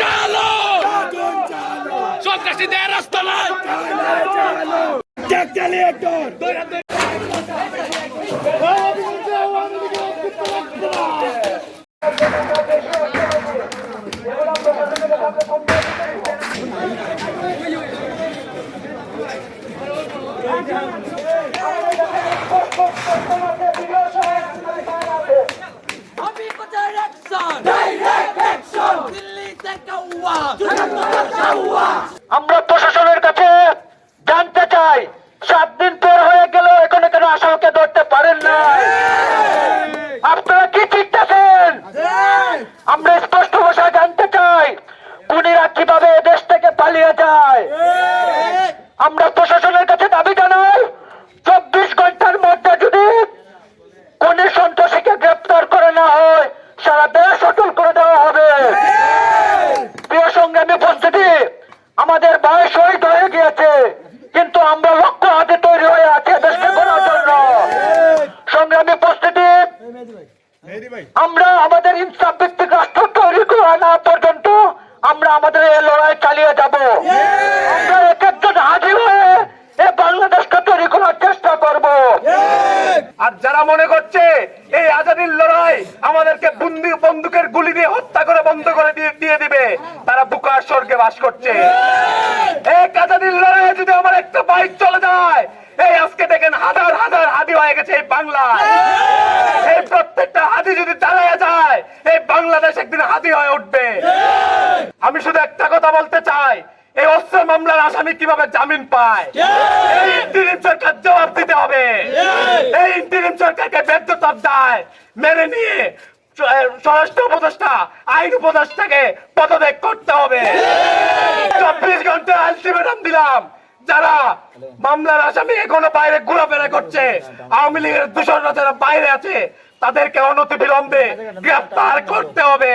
চালো। সন্ত্রাসীদের রাস্তা নাই। আমি আমরা প্রশাসনের কাছে জানতে চাই সাত দিন পর হয়ে গেল এখানে কেন আসামকে ধরতে পারেন না আপনারা কি শিখতেছেন আমরা স্পষ্ট ভাষায় জানতে চাই খুনিরা কীভাবে দেশ থেকে পালিয়ে যায় আমরা প্রশাসনের কাছে দাবি জানাই চব্বিশ ঘণ্টার মধ্যে যদি কোন সন্ত্রাসীকে গ্রেপ্তার করে না হয় সারা দেশ অটল করে দেওয়া হবে প্রিয় সংগ্রামী উপস্থিতি আমাদের বয়স শহীদ হয়ে গিয়েছে। কিন্তু আমরা লক্ষ্য হাতে তৈরি হয়ে আছে দেশকে করার জন্য। সংগ্রামী উপস্থিতি, আমরা আমাদের ইনসাফ ভিত্তিক রাষ্ট্র তৈরি করা না পর্যন্ত আমরা আমাদের এই লড়াই চালিয়ে যাব। আমরা এক একজন হাজির হয়ে এই বাংলাদেশকে তৈরি করার চেষ্টা করব। আর যারা মনে করছে এই আজাদির লড়াই আমাদেরকে বন্দি বন্দুকের গুলি দিয়ে হত্যা করে বন্ধ করে দিয়ে দিবে, তারা বুকার স্বর্গে বাস করছে এক আজাদির লড়াইয়ে যদি বাইক চলে যায়। এই আজকে দেখেন হাজার হাজার হাদি হয়ে গেছে এই বাংলায়। এই প্রত্যেকটা হাদি যদি চালায় যায়, এই বাংলাদেশ একদিন হাদি হয়ে উঠবে। আমি শুধু একটা কথা বলতে চাই, এই অস্ত্র মামলার আসামি কীভাবে জামিন পায়? এই সরকার জবাব দিতে হবে। এই সরকারকে মেনে নিয়ে স্বরাষ্ট্র উপদেষ্টা, আইন উপদেষ্টাকে পদত্যাগ করতে হবে। চব্বিশ ঘণ্টা আলটিমেটাম দিলাম। যারা মামলার আসামি এখনও বাইরে ঘোরাফেরা করছে, আওয়ামী লীগের দূষণরা যারা বাইরে আছে, তাদেরকে অনতি বিলম্বে গ্রেফতার করতে হবে।